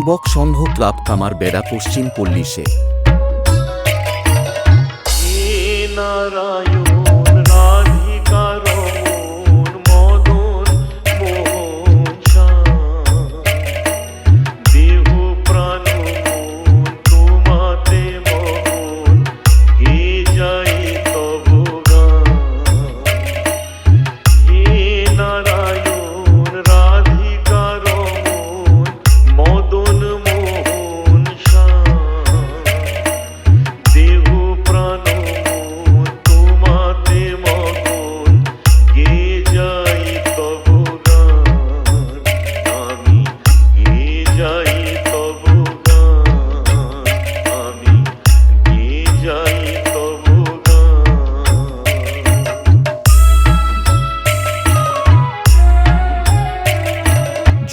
যুবক সংঘ ক্লাব কামার বেড়া পশ্চিম পল্লিশে নারায়ণ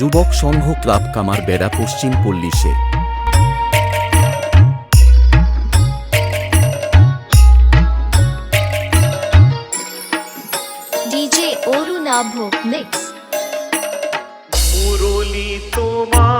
যুবক সংঘ ক্লাব কামার বেড়া পশ্চিম পল্লিশে ডিজে অরুণাভ তোমার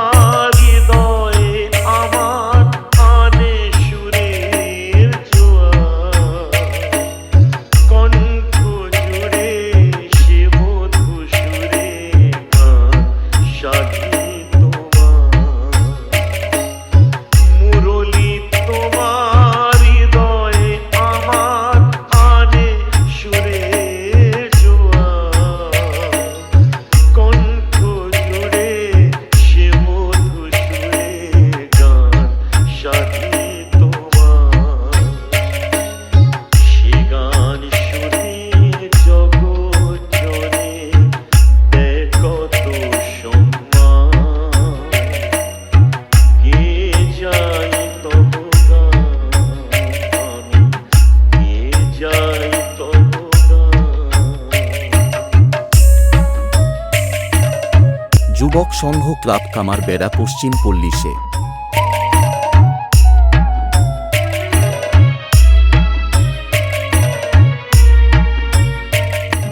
যুবক সংঘ ক্লাব কামার বেড়া পশ্চিম পল্লিশে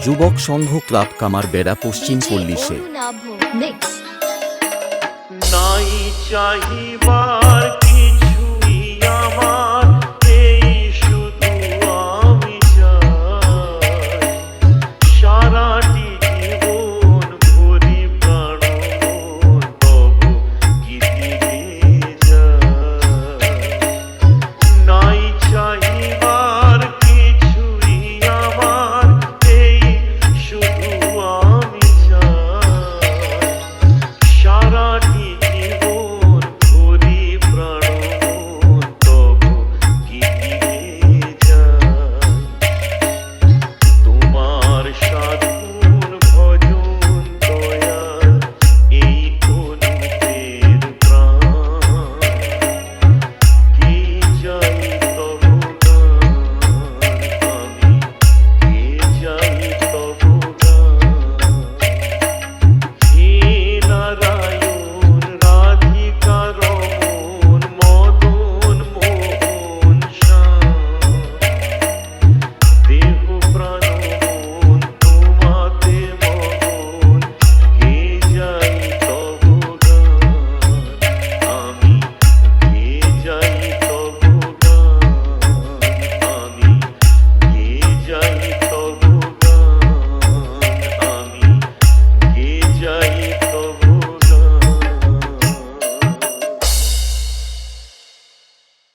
যুবক সংঘ ক্লাব কামার বেড়া পশ্চিম পল্লিশে নাই চাহিবার